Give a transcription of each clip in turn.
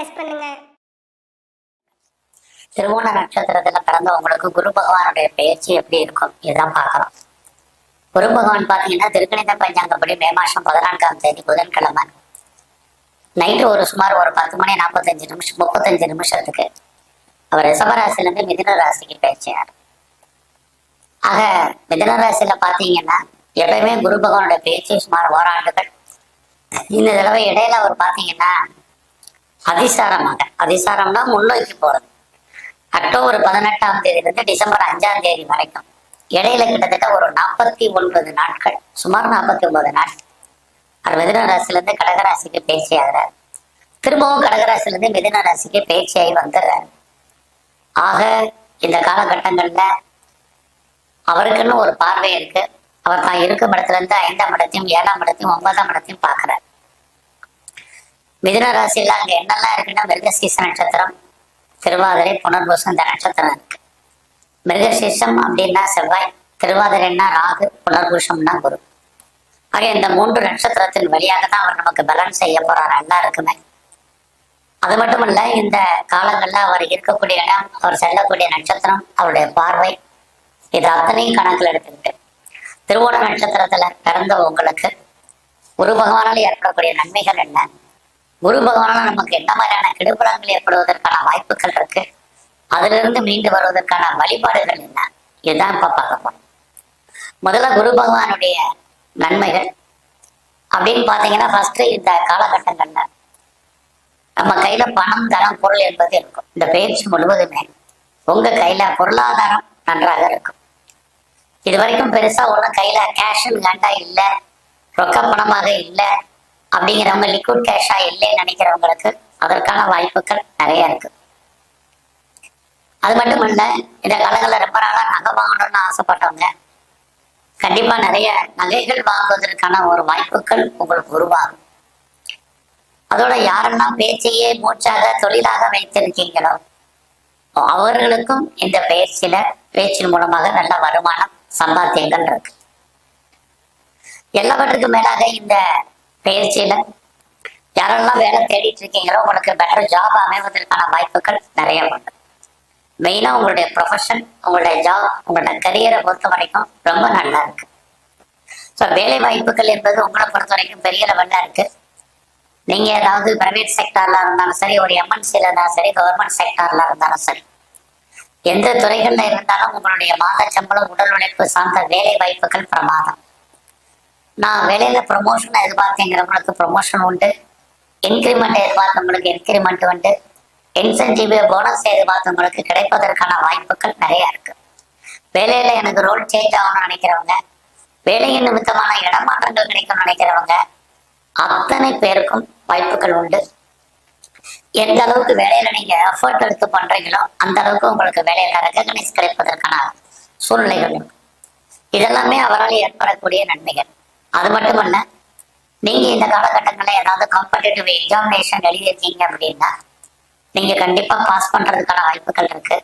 Press பண்ணுங்க. திருவோண நட்சத்திரத்துல பிறந்தவங்களுக்கு குரு பகவானுடைய பயிற்சி எப்படி இருக்கும்? இதுதான் பார்க்கலாம் குரு பகவான் பாத்தீங்கன்னா திருக்கணித பஞ்சாங்கப்படி மே மாசம் பதினான்காம் தேதி புதன்கிழமை. நைட்டு ஒரு சுமார் ஒரு பத்து மணி நாற்பத்தஞ்சு நிமிஷம் முப்பத்தஞ்சு நிமிஷத்துக்கு அவர் ரிஷபராசிலேருந்து மிதுன ராசிக்கு பயிற்சியார் ஆக மிதுன ராசியில பாத்தீங்கன்னா எப்பயுமே குரு பகவானுடைய பயிற்சி சுமார் ஓராண்டுகள். இந்த தடவை இடையில அவர் பாத்தீங்கன்னா அதிசாரமாக. அதிசாரம்னா முன்னோக்கி போறது. அக்டோபர் பதினெட்டாம் தேதியிலிருந்து டிசம்பர் அஞ்சாம் தேதி வரைக்கும். இடையில கிட்டத்தட்ட ஒரு நாற்பத்தி ஒன்பது நாட்கள். சுமார் நாற்பத்தி ஒன்பது நாட்கள் அவர் மிதுன இருந்து கடகராசிக்கு பேச்சு ஆகிறார். திரும்பவும் கடகராசியிலிருந்து மிதுன ராசிக்கு பேச்சியாகி வந்துடுறாரு. ஆக இந்த காலகட்டங்கள்ல அவருக்குன்னு ஒரு பார்வை இருக்கு. அவர் தான் இருக்கும் இடத்துல இருந்து ஐந்தாம் இடத்தையும் ஏழாம் இடத்தையும் ஒன்பதாம் இடத்தையும் பார்க்கிறார். மிதுன ராசியில அங்க என்னெல்லாம் இருக்குன்னா மிருகசீச நட்சத்திரம் திருவாதிரை புனர்பூசம் இந்த நட்சத்திரம் இருக்கு. மிருகசீசம் அப்படின்னா செவ்வாய் திருவாதிரைன்னா ராகு புனர்பூஷம்னா குரு. ஆக இந்த மூன்று நட்சத்திரத்தின் வழியாக தான் அவர் நமக்கு பலன் செய்ய போறார் எல்லாருக்குமே அது மட்டும் இல்ல இந்த காலங்கள்ல அவர் இருக்கக்கூடிய இடம் அவர் செல்லக்கூடிய நட்சத்திரம் அவருடைய பார்வை இது அத்தனையும் கணக்கில் எடுத்துக்கிட்டு திருவோண நட்சத்திரத்துல பிறந்த உங்களுக்கு குரு பகவானால் ஏற்படக்கூடிய நன்மைகள் என்ன? குரு பகவானால நமக்கு என்ன மாதிரியான கெடுபலங்கள் ஏற்படுவதற்கான வாய்ப்புகள் இருக்கு? அதுல இருந்து மீண்டு வருவதற்கான வழிபாடுகள் என்ன? இதுதான் இப்ப பார்க்க போறோம். முதல்ல குரு பகவானுடைய நன்மைகள். அப்படின்னு பாத்தீங்கன்னா ஃபர்ஸ்ட் இந்த காலகட்டங்கள்ல நம்ம கையில பணம் தரம் பொருள் என்பது இருக்கும். இந்த பயிற்சி முழுவதுமே உங்க கையில பொருளாதாரம் நன்றாக இருக்கும். இது வரைக்கும் பெருசா ஒன்றும் கையில கேஷன் கண்டா இல்லை. ரொக்க பணமாக இல்லை. அப்படிங்கிறவங்க லிக்விட் கேஷா இல்லைன்னு நினைக்கிறவங்களுக்கு அதற்கான வாய்ப்புகள் நிறைய இருக்கு. அது மட்டும் இல்ல இந்த காலங்களில் ரொம்ப நாளா நகை வாங்கணும்னு ஆசைப்பட்டவங்க கண்டிப்பா நிறைய நகைகள் வாங்குவதற்கான ஒரு வாய்ப்புகள் உங்களுக்கு உருவாகும். அதோட யாரெல்லாம் பேச்சையே மூச்சாக தொழிலாக வைத்திருக்கீங்களோ அவர்களுக்கும் இந்த பயிற்சியில பேச்சின் மூலமாக நல்ல வருமானம் சம்பாத்தியங்கள் இருக்கு. எல்லாவற்றுக்கும் மேலாக இந்த பயிற்சியில. யாரெல்லாம் வேலை தேடிட்டு இருக்கீங்களோ உங்களுக்கு பெட்டர் ஜாப் அமைவதற்கான வாய்ப்புகள் நிறைய உண்டு. மெயினா உங்களுடைய ப்ரொஃபஷன் உங்களுடைய ஜாப் உங்களுடைய கரியரை பொறுத்த வரைக்கும் ரொம்ப நல்லா இருக்கு. ஸோ வேலை வாய்ப்புகள் என்பது உங்களை பொறுத்த வரைக்கும் பெரிய லெவல்ல இருக்கு. நீங்க ஏதாவது பிரைவேட் செக்டார்ல இருந்தாலும் சரி ஒரு எம்என்சில இருந்தாலும் சரி கவர்மெண்ட் செக்டார்ல இருந்தாலும் சரி எந்த துறைகள்ல இருந்தாலும் உங்களுடைய மாத சம்பளம் உடல் உழைப்பு சார்ந்த வேலை வாய்ப்புகள் பிரமாதம். நான் வேலையில ப்ரொமோஷன் எதிர்பார்த்தேங்கிறவங்களுக்கு ப்ரொமோஷன் உண்டு. இன்க்ரிமெண்ட் எதிர்பார்த்தவங்களுக்கு இன்க்ரிமெண்ட் உண்டு. இன்சென்டிவ் போனஸ் எதிர்பார்த்தவங்களுக்கு கிடைப்பதற்கான வாய்ப்புகள் நிறைய இருக்கு. வேலையில எனக்கு ரோல் சேஞ்ச் ஆகணும்னு நினைக்கிறவங்க வேலையின் நிமித்தமான இடமாற்றங்கள் கிடைக்கும்னு நினைக்கிறவங்க அத்தனை பேருக்கும் வாய்ப்புகள் உண்டு. எந்த அளவுக்கு வேலையில நீங்க எஃபர்ட் எடுத்து பண்றீங்களோ அந்த அளவுக்கு உங்களுக்கு வேலையில ரெகக்னைஸ் கிடைப்பதற்கான சூழ்நிலைகள் இதெல்லாமே அவரால் ஏற்படக்கூடிய நன்மைகள். அது மட்டும் இல்ல நீங்க இந்த காலகட்டங்களில் ஏதாவது காம்படிட்டிவ் எக்ஸாமினேஷன் எழுதியிருக்கீங்க அப்படின்னா நீங்க கண்டிப்பா பாஸ் பண்றதுக்கான வாய்ப்புகள் இருக்கு.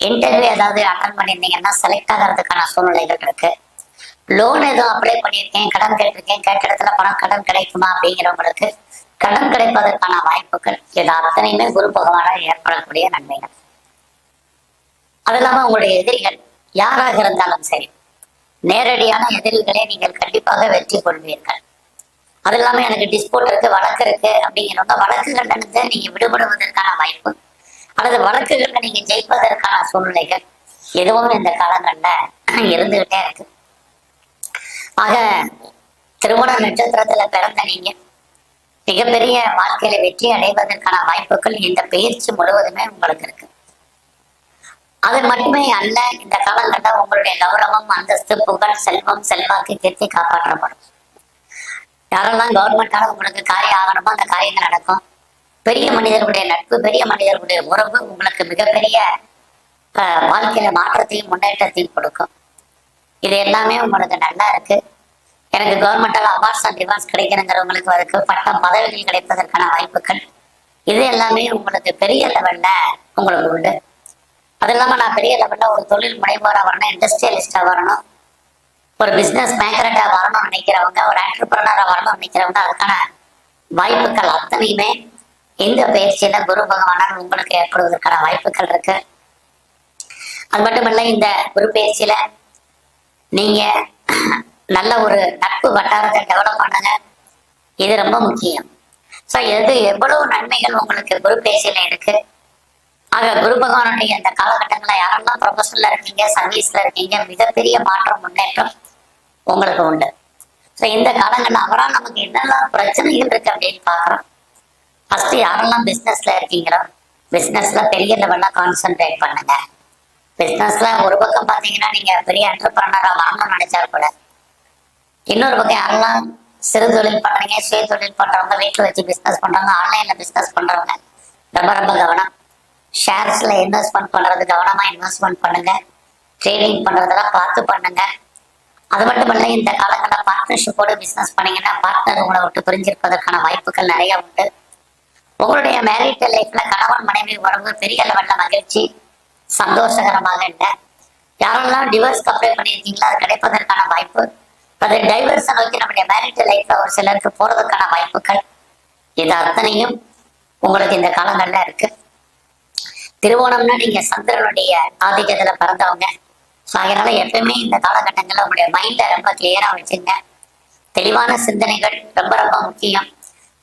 இன்டர்வியூ ஏதாவது அட்டன் பண்ணியிருந்தீங்கன்னா செலக்ட் ஆகிறதுக்கான சூழ்நிலைகள் இருக்கு. லோன் எதுவும் அப்ளை பண்ணியிருக்கேன் கடன் கேட்டிருக்கேன் கேட்ட இடத்துல பணம் கடன் கிடைக்குமா அப்படிங்கிறவங்களுக்கு கடன் கிடைப்பதற்கான வாய்ப்புகள் இது அத்தனையுமே குரு பகவானால் ஏற்படக்கூடிய நன்மைகள். அது இல்லாம உங்களுடைய எதிரிகள் யாராக இருந்தாலும் சரி நேரடியான எதிரிகளை நீங்கள் கண்டிப்பாக வெற்றி கொள்வீர்கள். அது இல்லாம எனக்கு டிஸ்போர்ட் இருக்கு வழக்கு இருக்கு அப்படிங்கிறவங்க வழக்கு இருந்து நீங்க விடுபடுவதற்கான வாய்ப்பு அல்லது வழக்குகள்ல நீங்க ஜெயிப்பதற்கான சூழ்நிலைகள் எதுவும் இந்த காலங்கள்ல இருந்துகிட்டே இருக்கு. ஆக திருமண நட்சத்திரத்துல பிறந்த நீங்க மிகப்பெரிய வாழ்க்கையில வெற்றி அடைவதற்கான வாய்ப்புகள் இந்த பயிற்சி முழுவதுமே உங்களுக்கு இருக்கு. அது மட்டுமே அல்ல இந்த காலகட்டம் உங்களுடைய கௌரவம் அந்தஸ்து புகழ் செல்வம் செல்வாக்கு கீர்த்தி காப்பாற்றப்படும். யாரெல்லாம் கவர்மெண்டால உங்களுக்கு காரியம் ஆகணுமோ அந்த காரியங்கள் நடக்கும். பெரிய மனிதர்களுடைய நட்பு பெரிய மனிதர்களுடைய உறவு உங்களுக்கு மிகப்பெரிய அஹ், வாழ்க்கையில மாற்றத்தையும் முன்னேற்றத்தையும் கொடுக்கும். இது எல்லாமே உங்களுக்கு நல்லா இருக்கு. எனக்கு கவர்மெண்டால் அவார்ட்ஸ் அண்ட் ரிவார்ட்ஸ் கிடைக்கணுங்கிறவங்களுக்கு அதுக்கு பட்டம் பதவிகள் கிடைப்பதற்கான வாய்ப்புகள் இது எல்லாமே உங்களுக்கு பெரிய லெவல்ல உங்களுக்கு உண்டு. அது இல்லாம நான் பெரிய லெவல்ல ஒரு தொழில் முனைவோரா வரணும் இண்டஸ்ட்ரியலிஸ்டா வரணும். ஒரு பிசினஸ் மேக்கரட்டா வரணும்னு நினைக்கிறவங்க ஒரு ஆண்டர்பிரனரா வரணும்னு நினைக்கிறவங்க அதுக்கான வாய்ப்புகள் அத்தனையுமே இந்த பயிற்சியில குரு பகவானால் உங்களுக்கு ஏற்படுவதற்கான வாய்ப்புகள் இருக்கு. அது மட்டுமல்ல இந்த குரு பயிற்சியில நீங்க நல்ல ஒரு நட்பு வட்டாரத்தை டெவலப் பண்ணுங்க. இது ரொம்ப முக்கியம். ஸோ எது எவ்வளவு நன்மைகள் உங்களுக்கு குரு பயிற்சியில இருக்கு? ஆக குரு பகவானுடைய இந்த காலகட்டங்களில் யாரெல்லாம் ப்ரொஃபஷனில் இருக்கீங்க சர்வீஸ்ல இருக்கீங்க மிகப்பெரிய மாற்றம் முன்னேற்றம் உங்களுக்கு உண்டு. ஸோ இந்த காலங்களில் அவரால் நமக்கு என்னெல்லாம் பிரச்சனைகள் இருக்கு அப்படின்னு பார்க்குறோம். ஃபர்ஸ்ட் யாரெல்லாம் பிசினஸ்ல இருக்கீங்களோ பிசினஸ்ல பெரிய லெவலில் கான்சென்ட்ரேட் பண்ணுங்க. பிஸ்னஸ்ல ஒரு பக்கம் பார்த்தீங்கன்னா நீங்க பெரிய என்டர்பிரனரா வரணும்னு நினைச்சா கூட இன்னொரு பக்கம் யாரெல்லாம் சிறு தொழில் பண்றீங்க சுய தொழில் பண்றவங்க வீட்டில் வச்சு பிஸ்னஸ் பண்றவங்க ஆன்லைன்ல பிஸ்னஸ் பண்றவங்க ரொம்ப ரொம்ப கவனம். ஷேர்ஸ்ல இன்வெஸ்ட்மெண்ட் பண்றது கவனமா இன்வெஸ்ட்மெண்ட் பண்ணுங்க. ட்ரேடிங் பண்றதெல்லாம் பார்த்து பண்ணுங்க. அது மட்டும் இல்ல இந்த காலங்களில் பார்ட்னர்ஷிப்போடு பிசினஸ் பண்ணீங்கன்னா பார்ட்னர் உங்களை விட்டு பிரிஞ்சிருப்பதற்கான வாய்ப்புகள் நிறைய உண்டு. உங்களுடைய மேரிட் லைஃப்ல கணவன் மனைவி உறவு பெரிய லெவல்ல மகிழ்ச்சி சந்தோஷகரமாக இல்லை. யாரெல்லாம் டிவோர்ஸ்க்கு அப்ளை பண்ணியிருக்கீங்களோ அது கிடைப்பதற்கான வாய்ப்பு. அது டைவர்ஸை நோக்கி நம்முடைய மேரிட் லைஃப்ல ஒரு சிலருக்கு போறதுக்கான வாய்ப்புகள். இது அத்தனையும் உங்களுக்கு இந்த காலங்கள்ல இருக்கு. திருவோணம்னா நீங்க சந்திரனுடைய ஆதிக்கத்துல பிறந்தவங்க. ஸோ அதனால எப்பயுமே இந்த காலகட்டங்கள்ல உங்களுடைய மைண்டை ரொம்ப கிளியரா வச்சுங்க. தெளிவான சிந்தனைகள் ரொம்ப ரொம்ப முக்கியம்.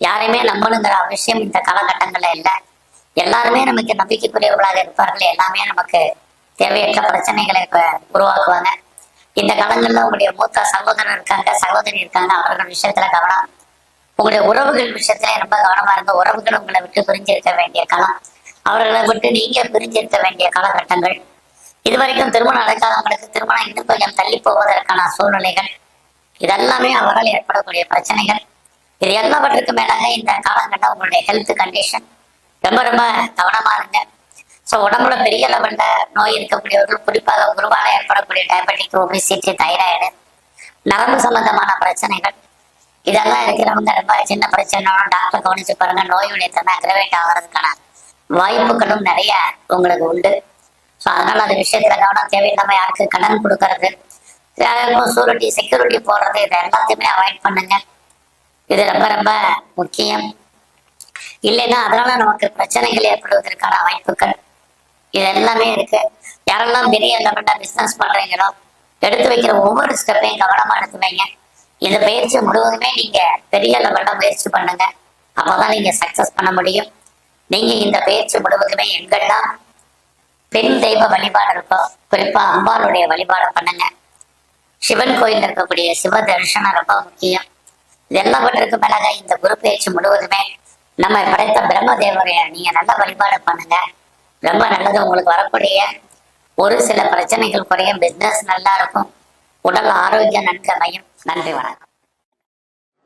யாரையுமே நம்பணுங்கிற அவசியம் இந்த காலகட்டங்கள்ல இல்லை. எல்லாருமே நமக்கு நம்பிக்கைக்குரியவர்களாக இருப்பார்கள். எல்லாமே நமக்கு தேவையற்ற பிரச்சனைகளை இப்ப உருவாக்குவாங்க. இந்த காலங்களில் உங்களுடைய மூத்த சகோதரர் இருக்காங்க சகோதரி இருக்காங்க அவர்கள் விஷயத்துல கவனம். உங்களுடைய உறவுகள் விஷயத்துல ரொம்ப கவனமா இருங்க. உறவுகள் உங்களை விட்டு புரிஞ்சிருக்க வேண்டிய காலம். அவர்களை விட்டு நீங்க பிரிஞ்சிருக்க வேண்டிய காலகட்டங்கள். இதுவரைக்கும் திருமணம் நடக்காதவங்களுக்கு திருமணம் இன்னும் கொஞ்சம் தள்ளி போவதற்கான சூழ்நிலைகள். இதெல்லாமே அவரால் ஏற்படக்கூடிய பிரச்சனைகள். இது எல்லாவற்றுக்கும் மேலாக இந்த காலகட்டம் உங்களுடைய ஹெல்த் கண்டிஷன் ரொம்ப ரொம்ப கவனமா இருங்க. ஸோ உடம்புல பெரிய லெவல்ல நோய் இருக்கக்கூடியவர்கள் குறிப்பாக குருவால ஏற்படக்கூடிய டயபெட்டிக் ஒபிசிட்டி தைராய்டு நரம்பு சம்பந்தமான பிரச்சனைகள். இதெல்லாம் இருக்கிறவங்க ரொம்ப சின்ன பிரச்சனைனாலும் டாக்டர் கவனிச்சு பாருங்க. நோயுடைய தன்மை அக்ரவேட் ஆகிறதுக்கான வாய்ப்புகளும் நிறைய உங்களுக்கு உண்டு. ஸோ அதனால அது விஷயத்துல கவனம் தேவையில்லாம யாருக்கு கடன் கொடுக்கறது சூரிட்டி செக்யூரிட்டி போடுறது இதை எல்லாத்தையுமே அவாய்ட் பண்ணுங்க. இது ரொம்ப ரொம்ப முக்கியம். இல்லைன்னா அதனால நமக்கு பிரச்சனைகள் ஏற்படுவதற்கான வாய்ப்புகள் இது எல்லாமே இருக்கு. யாரெல்லாம் பெரிய லெவலில் பிஸ்னஸ் பண்றீங்களோ எடுத்து வைக்கிற ஒவ்வொரு ஸ்டெப்பையும் கவனமா எடுத்து வைங்க. இந்த பயிற்சி முழுவதுமே நீங்க பெரிய லெவலில் முயற்சி பண்ணுங்க. அப்பதான் நீங்க சக்சஸ் பண்ண முடியும். நீங்க இந்த பயிற்சி முழுவதுமே எங்கெல்லாம் பெண் தெய்வ வழிபாடு இருக்கோ குறிப்பா அம்பாளுடைய வழிபாடு பண்ணுங்க. சிவன் கோயில் இருக்கக்கூடிய சிவ தரிசனம் ரொம்ப முக்கியம். இது மேலாக இந்த குரு பயிற்சி முழுவதுமே நம்ம படைத்த பிரம்ம தேவரைய நீங்க நல்ல வழிபாடு பண்ணுங்க. ரொம்ப நல்லது உங்களுக்கு வரக்கூடிய ஒரு சில பிரச்சனைகள் குறையும். பிசினஸ் நல்லா இருக்கும். உடல் ஆரோக்கியம் நன்கு அமையும். நன்றி வணக்கம்.